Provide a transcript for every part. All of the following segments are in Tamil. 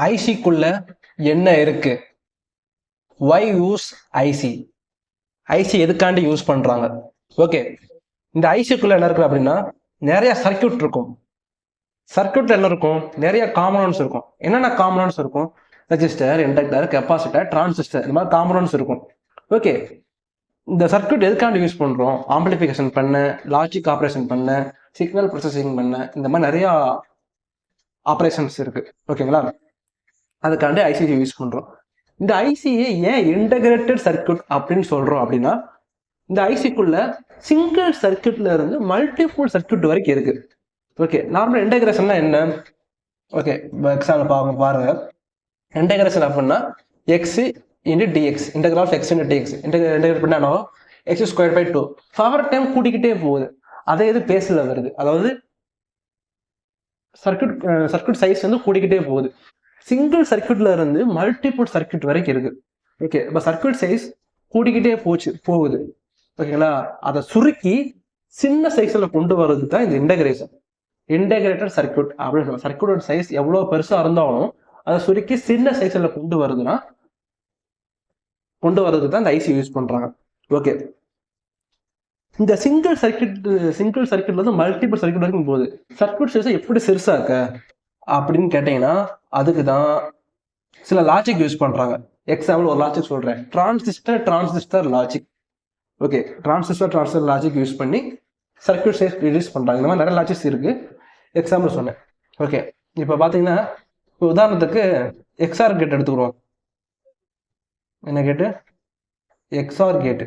ஐசிக்குள்ள என்ன இருக்கு? ஒய் யூஸ் ஐசி ஐசி எதுக்காண்டி யூஸ் பண்றாங்க? ஓகே இந்த ஐசிக்குள்ள என்ன இருக்கு அப்படின்னா நிறைய சர்க்கியூட் இருக்கும். சர்க்கியூட்ல என்ன இருக்கும்? நிறைய காம்பனன்ஸ் இருக்கும். என்னென்ன காம்பனன்ஸ் இருக்கும்? ரெஜிஸ்டர் இண்டக்டர் கெப்பாசிட்டர் டிரான்சிஸ்டர் இந்த மாதிரி காம்பனன்ஸ் இருக்கும். ஓகே இந்த சர்க்கியூட் எதுக்காண்டி யூஸ் பண்றோம்? ஆம்பிளிஃபிகேஷன் பண்ண லாஜிக் ஆப்ரேஷன் பண்ண சிக்னல் ப்ரொசஸிங் பண்ண இந்த மாதிரி நிறைய ஆப்ரேஷன்ஸ் இருக்கு. ஓகேங்களா அதுக்காண்டி ஐசிசி யூஸ் பண்ணுறோம் இந்த ஐசியை ஏன் இன்டகிரேட்டட் சர்க்கியூட் அப்படின்னு சொல்றோம் அப்படின்னா இந்த ஐசிக்குள்ள சிங்கிள் சர்க்கியூட்ல இருந்து மல்டிபிள் சர்க்கியூட் வரைக்கும் இருக்கு. ஓகே நார்மல் இன்டகிரேஷன்னா என்ன? ஓகே எக்ஸாம்பிள் பாருங்க பாருங்க. இன்டகிரேஷன் அப்படின்னா x into d x integral of x into d x integrate பண்ணா x square by two power time கூட்டிக்கிட்டே போகுது. அதே இது பேசல வருது. அதாவது சர்க்கியூட் சர்க்கியூட் சைஸ் வந்து கூட்டிக்கிட்டே போகுது. சிங்கிள் சர்க்கியூட்ல இருந்து மல்டிபிள் சர்க்கியூட் வரைக்கும் இருக்கு. ஓகே இப்போ சர்க்கியூட் சைஸ் கூட்டிக்கிட்டே போச்சு போகுது. ஓகேங்களா அதை சுருக்கி சின்ன சைஸ்ல கொண்டு வர்றது தான் இந்த இன்டகிரேஷன் இன்டகிரேட்டட் சர்க்கியூட் அப்படின்னு சர்க்கியூட்டோட சைஸ் எவ்வளோ பெருசா இருந்தாலும் அதை சுருக்கி சின்ன சைஸ்ல கொண்டு வருதுன்னா கொண்டு வர்றதுக்கு தான் இந்த ஐசி யூஸ் பண்றாங்க. ஓகே இந்த சிங்கிள் சர்க்கியூட் சிங்கிள் சர்க்கியூட்ல இருந்து மல்டிபிள் சர்க்கியூட் வரைக்கும் போகுது. சர்க்கியூட் சைஸை எப்படி சிறுசாக்க அப்படின்னு கேட்டீங்கன்னா அதுக்கு தான் சில லாஜிக் யூஸ் பண்றாங்க. எக்ஸாம்பிள் ஒரு லாஜிக் சொல்றேன். Transistor transistor logic okay transistor transistor logic use பண்ணி சர்க்கியூட் சைஸ் ரிலீஸ் பண்றாங்க. இந்த மாதிரி நிறைய லாஜிக்ஸ் இருக்கு. எக்ஸாம்பிள் சொன்னேன். ஓகே இப்போ பார்த்தீங்கன்னா இப்போ உதாரணத்துக்கு எக்ஸ்ஆர் கேட் எடுத்துக்கிறோம் என்ன கேட்டு எக்ஸ்ஆர் கேட்டு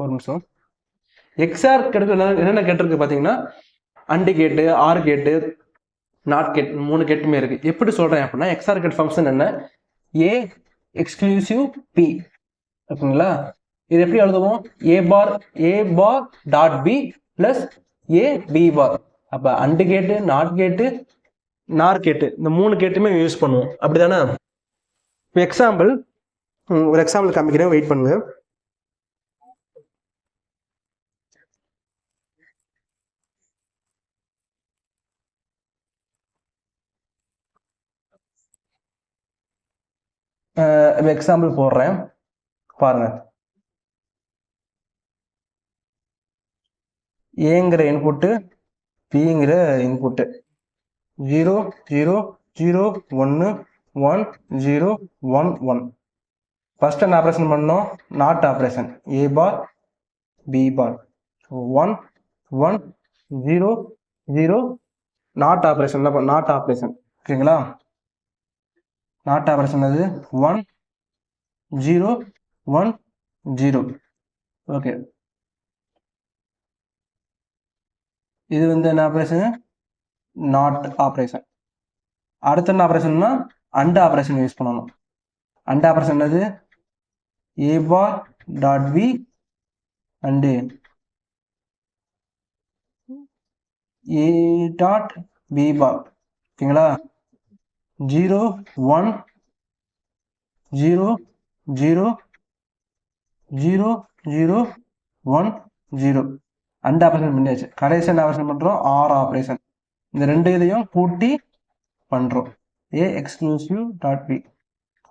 ஒரு நிமிஷம். எக்ஸ்ஆர் கேட்டு என்னென்ன கேட்டிருக்கு பார்த்தீங்கன்னா அண்டு கேட்டு ஆர் கேட்டு நாட் கேட் மூணு கேட்டுமே இருக்கு. எப்படி சொல்றேன் அப்படின்னா எக்ஸ்ஆர் கெட் ஃபங்க்ஷன் என்ன? ஏ எக்ஸ்க்ளூசிவ் பி ஓகேங்களா? இது எப்படி எழுதுவோம்? A bar A bar dot B plus A B bar அப்ப அண்டு கேட்டு நாட் கேட்டு நார் கேட்டு இந்த மூணு கேட்டுமே யூஸ் பண்ணுவோம். அப்படிதானே? தானே எக்ஸாம்பிள் ஒரு எக்ஸாம்பிள் காமிக்கிறேன் வெயிட் பண்ணுங்க. எக்ஸாம்பிள் போடுறேன் பாருங்க ஏங்கிற இன்புட்டு பிங்கிற இன்புட்டு ஜீரோ ஜீரோ ஜீரோ ஒன்று one zero one one first என்ன ஆப்ரேஷன் பண்ணோம் not operation A bar B bar one one zero zero not operation not operation ஓகேங்களா நாட் ஆப்ரேஷன் அது one zero one zero okay இது வந்து என்ன ஆப்ரேஷன் நாட் ஆப்ரேஷன் அடுத்து என்ன ஆப்ரேஷன்னா அண்ட் ஆப்ரேஷன் யூஸ் பண்ணணும். அண்ட் ஆப்ரேஷன் என்னது? A bar dot B and A dot B bar ஓகேங்களா? Zero one zero zero zero zero one zero. And operation பண்ணியாச்சு. கடைசி என்ன ஆப்ரேஷன் பண்ணுறோம் ஆர் ஆப்ரேஷன் இந்த ரெண்டு இதையும் கூட்டி பண்ணுறோம் A exclusive dot B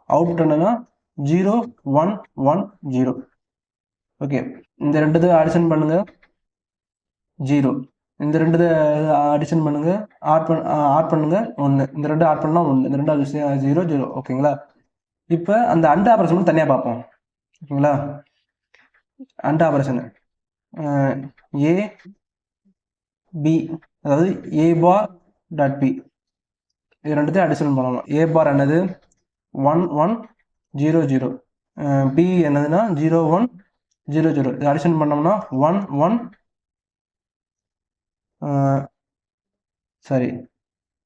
out என்னன்னா zero one one zero. Okay இந்த ரெண்டு இதை அடிஷன் பண்ணுங்க. ஜீரோ. இந்த ரெண்டு அடிஷன் பண்ணுங்க. ஆட் பண்ண ஆட் பண்ணுங்க. ஒன்று இந்த ரெண்டு ஆட் பண்ணால் ஒன்று இந்த ரெண்டு ஜீரோ ஜீரோ ஓகேங்களா? இப்போ அந்த அண்ட் ஆப்ரேஷன் தனியாக பார்ப்போம். ஓகேங்களா? அண்ட் ஆப்ரேஷன் ஏ பி அதாவது ஏ பார் டாட் பி இது ரெண்டுத்தையும் அடிஷன் பண்ணணும். ஏ பார் என்னது? One one zero zero B என்னதுன்னா ஜீரோ ஒன் ஜீரோ ஜீரோ இது அடிஷன் பண்ணோம்னா ஒன் ஒன் சரி.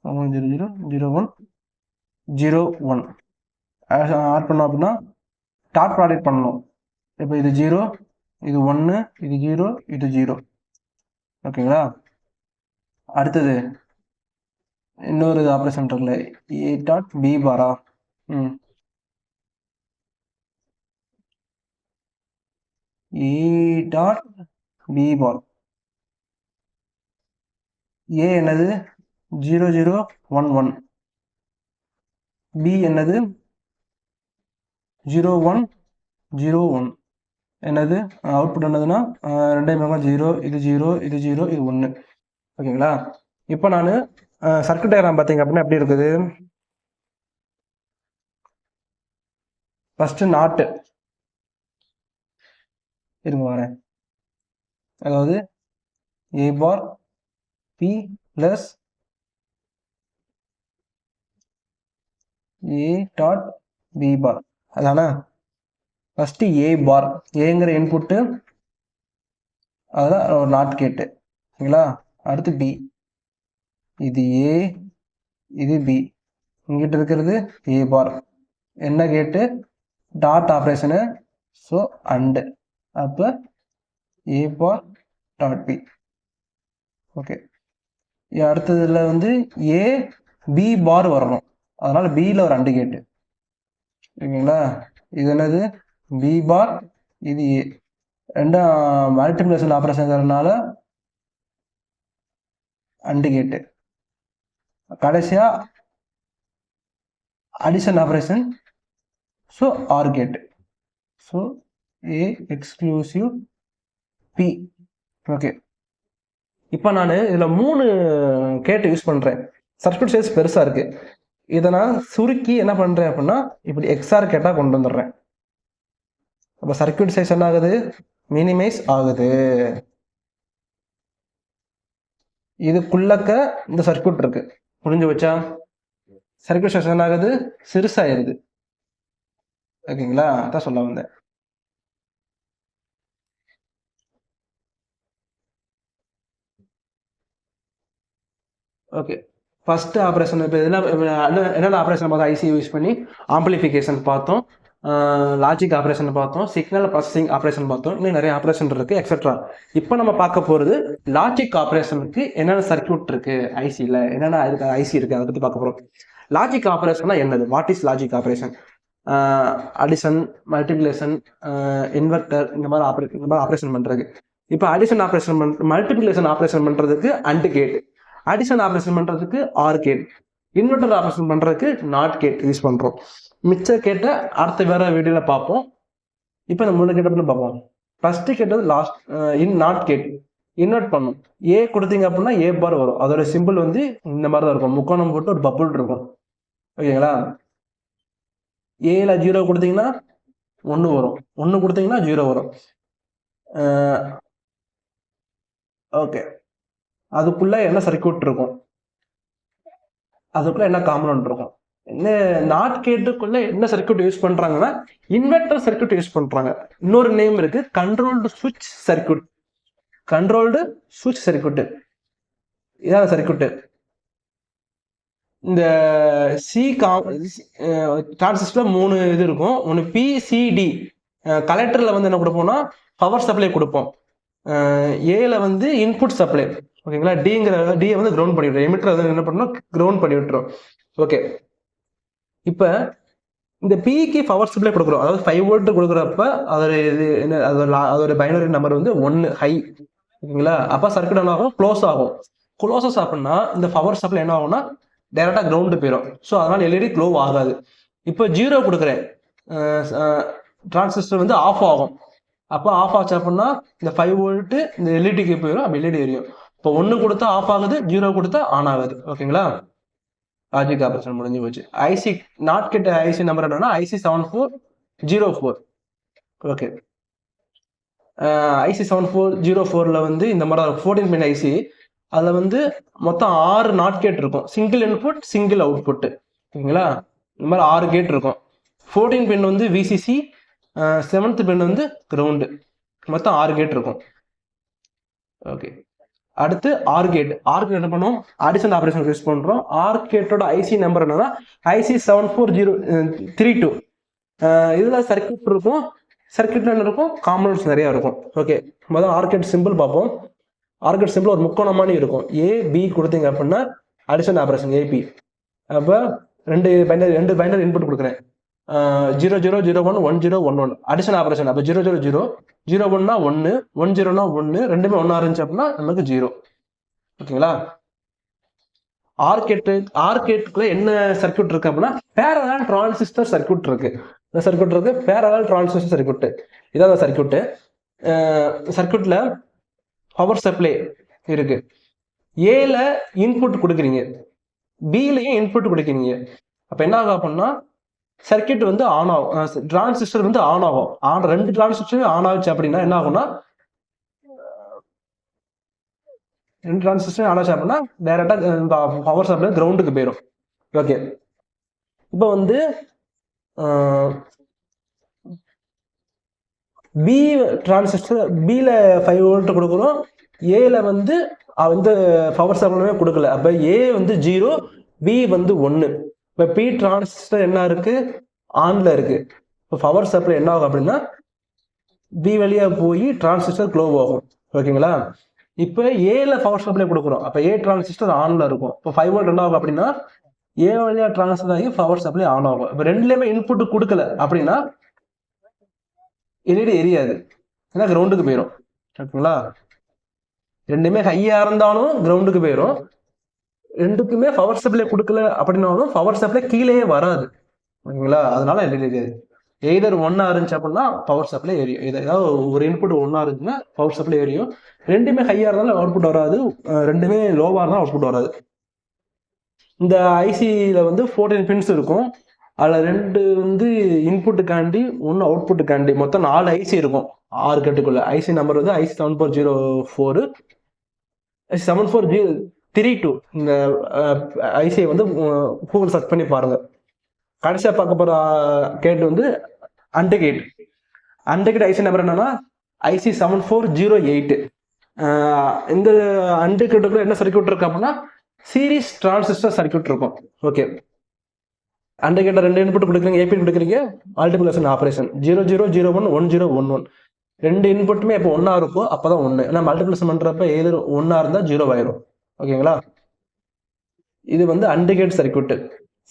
One zero zero zero one zero one. Add பண்ணோம் அப்படின்னா டாட் ப்ராடக்ட் பண்ணணும். இப்போ இது ஜீரோ இது ஒன்று இது ஜீரோ இது ஜீரோ. ஓகேங்களா? அடுத்தது இன்னொரு ஆப்ரேஷன் இருக்குல்ல ஏ டாட் பி பாரா ம். ஏ டாட் பி பார் ஏ என்னது? Zero zero one one B என்னது? ஜீரோ ஒன் ஜீரோ ஒன் என்னது? அவுட்புட் என்னதுன்னா ரெண்டே பக்கம் ஜீரோ இது ஜீரோ இது ஜீரோ இது ஒன்று ஓகேங்களா? இப்போ நான் சர்க்கியூட் டயக்ராம் பார்த்தீங்க அப்படின்னா எப்படி இருக்குது? ஃபஸ்ட்டு நாட்டு இருங்க வரேன். அதாவது A bar B plus A dot B bar அதானா? ஃபஸ்ட்டு ஏ பார் ஏங்கிற இன்புட்டு அதான் ஒரு நாட் கேட்டு ஓகேங்களா அடுத்து பி இது ஏ இது பி இங்கிட்ட இருக்கிறது ஏ பார் என்ன கேட்டு டாட் ஆப்ரேஷனு ஸோ அண்டு அப்போ A bar dot B okay அடுத்ததுல வந்து ஏ பி பார் வரணும். அதனால பியில் ஒரு அண்டு கேட்டு ஓகேங்களா இது என்னது? பி பார் இது ஏ ரெண்டும் மல்டிபிளேஷன் ஆப்ரேஷன்ங்கிறதுனால அண்டு கேட்டு கடைசியா addition operation so or gate so A exclusive B okay இப்போ நான் இதில் மூணு கேட்டு யூஸ் பண்ணுறேன் சர்க்யூட் சைஸ் பெருசாக இருக்குது இதை நான் சுருக்கி என்ன பண்ணுறேன் அப்படின்னா இப்படி எக்ஸ்ஆர் கேட்டால் கொண்டு வந்துடுறேன். அப்போ சர்க்யூட் சைஸ் என்ன ஆகுது? மினிமைஸ் ஆகுது. இதுக்குள்ளக்க இந்த சர்க்யூட் இருக்கு. புரிஞ்சு வச்சா சர்க்யூட் சைஸ் என்ன ஆகுது? சிறுசாயிருது ஓகேங்களா? அதான் சொல்ல வந்தேன். ஓகே ஃபஸ்ட்டு ஆப்ரேஷன் இப்போ இதெல்லாம் என்னென்ன ஆப்ரேஷன் பார்த்தோம்? ஐசி யூஸ் பண்ணி ஆம்பிளிஃபிகேஷன் பார்த்தோம். லாஜிக் ஆப்ரேஷன் பார்த்தோம். சிக்னல் ப்ராசஸிங் ஆப்ரேஷன் பார்த்தோம். இன்னும் நிறைய ஆப்ரேஷன் இருக்குது எக்ஸட்ரா இப்போ நம்ம பார்க்க போகிறது லாஜிக் ஆப்ரேஷனுக்கு என்னென்ன சர்க்யூட் இருக்குது ஐசியில் என்னென்ன அதுக்கு ஐசி இருக்குது அதை பற்றி பார்க்க போகிறோம் லாஜிக் ஆப்ரேஷன்னா என்னது? What is logic operation addition multiplication inverter இந்த மாதிரி ஆப்ரே இந்த மாதிரி ஆப்ரேஷன் பண்ணுறது இப்போ அடிஷன் ஆப்ரேஷன் பண் மல்டிப்ளிகேஷன் ஆப்ரேஷன் பண்ணுறதுக்கு அண்டு கேட் அடிஷன் ஆப்ரேஷன் பண்ணுறதுக்கு ஆர் கேட். இன்வெர்டர் ஆப்ரேஷன் பண்ணுறதுக்கு நாட் கேட் யூஸ் பண்ணுறோம் மிச்ச கேட்டை அடுத்த வேற வீடியோவில் பார்ப்போம். இப்போ நம்ம மூணு கேட்ட மட்டும் பார்ப்போம்? ஃபஸ்ட்டு கேட்டது last in not gate. Invert பண்ணும். ஏ கொடுத்தீங்க அப்படின்னா ஏ பார் வரும். அதோட சிம்பிள் வந்து இந்த மாதிரி தான் இருக்கும். முக்கோணம் போட்டு ஒரு பப்புள் இருக்கும். ஓகேங்களா? ஏல ஜீரோ கொடுத்தீங்கன்னா ஒன்று வரும். ஒன்று கொடுத்தீங்கன்னா ஜீரோ வரும். ஓகே அதுக்குள்ள என்ன சர்க்யூட் இருக்கும்? அதுக்குள்ள என்ன காம்பனண்ட் இருக்கும்? என்ன நாட் கேட்டுக்குள்ள என்ன சர்க்யூட் யூஸ் பண்றாங்கன்னா இன்வெர்டர் சர்க்யூட் யூஸ் பண்றாங்க. இன்னொரு நேம் இருக்கு கண்ட்ரோல்டு சுவிட்ச் சர்க்யூட் கண்ட்ரோல்டு சுவிட்ச் சர்க்யூட் இதான் சர்க்கியூட்டு இந்த சி காம் டிரான்சிஸ்டர் மூணு இது இருக்கும். ஒன்று பிசிடி கலெக்டரில் வந்து என்ன கொடுப்போம்னா பவர் சப்ளை கொடுப்போம். ஏல வந்து இன்புட் சப்ளை ஓகேங்களா? டிங்கிற டியை வந்து கிரவுண்ட் பண்ணி விட்டுரும். எமிட்டர் வந்து என்ன பண்ணணும் கிரவுண்ட் பண்ணி விட்டுரும். ஓகே. இப்போ இந்த பிக்கு பவர் சப்ளை கொடுக்குறோம். அதாவது ஃபைவ் வோல்ட் கொடுக்குறப்ப அதோட இது என்ன அதோட அதோட பைனரி நம்பர் வந்து ஒன்று ஹை ஓகேங்களா? அப்போ சர்க்கியூட் என்ன ஆகும்? க்ளோஸ் ஆகும். க்ளோஸஸ் அப்படின்னா இந்த பவர் சப்ளை என்ன ஆகும்னா டைரெக்டாக கிரவுண்டு போயிடும் ஸோ அதனால் எல்இடி க்ளோ ஆகாது. இப்போ ஜீரோ கொடுக்குறேன். டிரான்சிஸ்டர் வந்து ஆஃப் ஆகும். அப்போ ஆஃப் ஆச்சு அப்படின்னா இந்த ஃபைவ் வோல்ட்டு இந்த எல்இடிக்கு போயிடும் அப்போ எல்இடி எரியும். இப்போ ஒன்று கொடுத்தா ஆஃப் ஆகுது ஜீரோ கொடுத்தா ஆன் ஆகுது. ஓகேங்களா? லாஜிக் ஆப்ரேஷன் முடிஞ்சு போச்சு. IC not gate IC number என்னன்னா IC seven four zero four okay IC seven four zero ஃபோரில் வந்து இந்த மாதிரி ஃபோர்டீன் பின் ஐசி அதில் வந்து மொத்தம் ஆறு நாட் கேட் இருக்கும். சிங்கிள் இன்புட் சிங்கிள் அவுட்புட் ஓகேங்களா? இந்த மாதிரி ஆறு கேட் இருக்கும். ஃபோர்டீன் பின் வந்து விசிசி செவன்த் பின் வந்து கிரவுண்டு மொத்தம் ஆறு கேட் இருக்கும். ஓகே அடுத்து ஆர்கேட் ஆர்கேட் என்ன பண்ணுவோம் அடிஷன் ஆப்ரேஷன் யூஸ் பண்ணுறோம் ஆர்கேட்டோட ஐசி நம்பர் என்னன்னா IC seven four zero three two இதில் சர்க்கியூட் இருக்கும். சர்க்கியூட்ல என்ன இருக்கும்? காம்பனன்ட்ஸ் நிறையா இருக்கும். ஓகே முதல்ல ஆர்கேட் சிம்பிள் பார்ப்போம். ஆர்கேட் சிம்பிள் ஒரு முக்கோணம் மாதிரி இருக்கும். ஏ பி கொடுத்தீங்க அப்படின்னா அடிஷன் ஆப்ரேஷன் ஏபி அப்போ ரெண்டு பைண்டர் ரெண்டு பைண்டர் இன்புட் கொடுக்குறேன். Zero zero zero one one zero one one addition operation அப்போ ஜீரோ ஜீரோ ஜீரோ ஜீரோ ஒன்னா ஒன்று ஒன் ஜீரோனா ஒன்று ரெண்டுமே ஒன்றா இருந்துச்சு அப்படின்னா நமக்கு ஜீரோ. ஓகேங்களா? ஆர்கேட்டு ஆர்கேட்டுக்குள்ள என்ன சர்க்யூட் இருக்கு அப்படின்னா பேரலால் டிரான்சிஸ்டர் சர்க்யூட் இருக்கு. இந்த சர்க்யூட் இருக்கு பேரலால் டிரான்சிஸ்டர் சர்க்யூட் இதான் அந்த சர்க்கியூட்டு சர்க்யூட்ல பவர் சப்ளை இருக்கு. ஏல இன்புட் கொடுக்குறீங்க. பிலையும் இன்புட் கொடுக்குறீங்க. அப்போ என்ன ஆகும் அப்படின்னா சர்க்கியூட் வந்து ஆன் ஆகும். டிரான்சிஸ்டர் வந்து ஆன் ஆகும். ஆன் ரெண்டு டிரான்சிஸ்டரும் ஆன் ஆச்சு அப்படின்னா என்ன ஆகும்னா ரெண்டு டிரான்சிஸ்டரும் ஆன் ஆச்சு அப்படின்னா டைரக்டா பவர் சப்ளை கிரவுண்டுக்கு போயிடும் ஓகே. இப்போ வந்து பி டிரான்சிஸ்டர் பியில் ஃபைவ் வோல்ட் கொடுக்குறோம் ஏல வந்து வந்து பவர் சப்ளைமே கொடுக்கல. அப்போ ஏ வந்து ஜீரோ பி வந்து ஒன்று இப்போ பி டிரான்சிஸ்டர் என்ன இருக்கு? ஆன்ல இருக்கு. இப்போ பவர் சப்ளை என்ன ஆகும் அப்படின்னா பி வழியா போய் டிரான்சிஸ்டர் க்ளோ ஆகும். ஓகேங்களா? இப்போ ஏல பவர் சப்ளை கொடுக்குறோம். அப்போ ஏ டிரான்சிஸ்டர் ஆன்ல இருக்கும். இப்போ ஃபைவ் வோல்ட் என்ன ஆகும் அப்படின்னா ஏ வழியாக டிரான்ஸ்ஃபர் ஆகி பவர் சப்ளை ஆன் ஆகும். இப்போ ரெண்டுலேயுமே இன்புட் கொடுக்கல அப்படின்னா எல்இடி எரியாது. ஏன்னா கிரவுண்டுக்கு போயிடும் ஓகேங்களா? ரெண்டுமே ஹையா இருந்தாலும் கிரவுண்டுக்கு போயிடும் ரெண்டுக்குமே பவர் சப்ளை கொடுக்கல அப்படின்னாலும் பவர் சப்ளை கீழே வராது. ஓகேங்களா அதனால எய்தர் ஒன்னா இருந்துச்சு அப்படின்னா பவர் சப்ளை எரியும் ஏதாவது ஒரு இன்புட் ஒன்னா இருந்துச்சுன்னா பவர் சப்ளை எரியும் ரெண்டுமே ஹையா இருந்தாலும் அவுட்புட் வராது. ரெண்டுமே லோவா இருந்தாலும் அவுட்புட் வராது. இந்த ஐசியில வந்து ஃபோர்டீன் பின்ஸ் இருக்கும். அதில் ரெண்டு வந்து இன்புட்டுக்காண்டி ஒன்று அவுட்புட்டுக்காண்டி மொத்தம் நாலு ஐசி இருக்கும். ஆறு கட்டுக்குள்ள ஐசி நம்பர் வந்து IC seven four zero four seven four zero three two இந்த ஐசிஐ வந்து கூகுள் சர்ச் பண்ணி பாருங்கள் கடைசியாக பார்க்க போகிற கேட் வந்து அண்டு கேட் ஐசி நம்பர் என்னன்னா IC seven four zero eight இந்த அண்டகேட்டுக்குள்ள என்ன சர்க்கியூட் இருக்கு அப்படின்னா சீரிஸ் டிரான்சிஸ்டர் சர்க்யூட் இருக்கும். ஓகே அண்டர் ரெண்டு இன்புட் கொடுக்குறீங்க ஏபி கொடுக்குறீங்க multiplication operation zero zero zero one one zero one one ரெண்டு இன்புட்டுமே இப்போ ஒன்றா இருக்கும் அப்போ தான் ஒன்று ஏன்னா மல்டிபிளேஷன் பண்ணுறப்ப எது ஒன்றா இருந்தால் ஜீரோ ஆயிரும். ஓகேங்களா? இது வந்து அண்டிகேட் சர்க்யூட்டு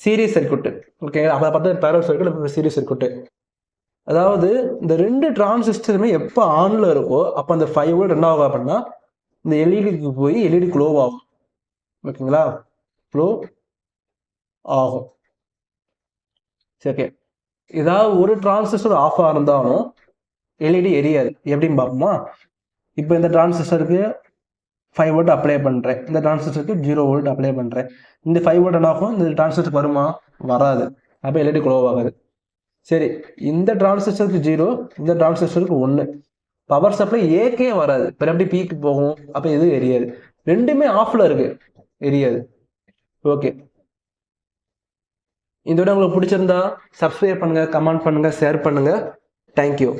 சீரியஸ் சர்க்யூட்டு ஓகேங்களா? அதை பார்த்தா பேரல் சர்க்யூட் சீரியஸ் சர்க்யூட்டு அதாவது இந்த ரெண்டு டிரான்சிஸ்டருமே எப்போ ஆனில் இருக்கோ அப்போ அந்த ஃபைவ் வோல்ட் என்ன ஆகும் அப்படின்னா இந்த எல்இடிக்கு போய் எல்இடி க்ளோ ஆகும். ஓகேங்களா? க்ளோ ஆகும். சரி ஓகே ஏதாவது ஒரு டிரான்சிஸ்டர் ஆஃப் ஆகிருந்தாலும் எல்இடி எரியாது. எப்படின்னு பார்ப்போமா? இப்போ இந்த டிரான்சிஸ்டருக்கு ஃபைவ் வோல்ட் அப்ளை பண்ணுறேன் இந்த டிரான்சிஸ்டருக்கு ஜீரோ வோல்ட் அப்ளை பண்ணுறேன் இந்த ஃபைவ் வோல்ட் என்ன ஆகும் இந்த டிரான்சிஸ்டருக்கு வருமா? வராது. அப்போ எல்இடி க்ளோ ஆகாது. சரி இந்த டிரான்சிஸ்டருக்கு ஜீரோ இந்த டிரான்சிஸ்டருக்கு ஒன்று பவர் சப்ளை ஏக்கே வராது. இப்போ எப்படி பீக்கு போகும்? அப்போ எதுவும் எரியாது. ரெண்டுமே ஆஃபில் இருக்கு. எரியாது. ஓகே இந்த விட உங்களுக்கு பிடிச்சிருந்தா சப்ஸ்கிரைப் பண்ணுங்கள் கமெண்ட் பண்ணுங்கள் ஷேர் பண்ணுங்கள் தேங்க்யூ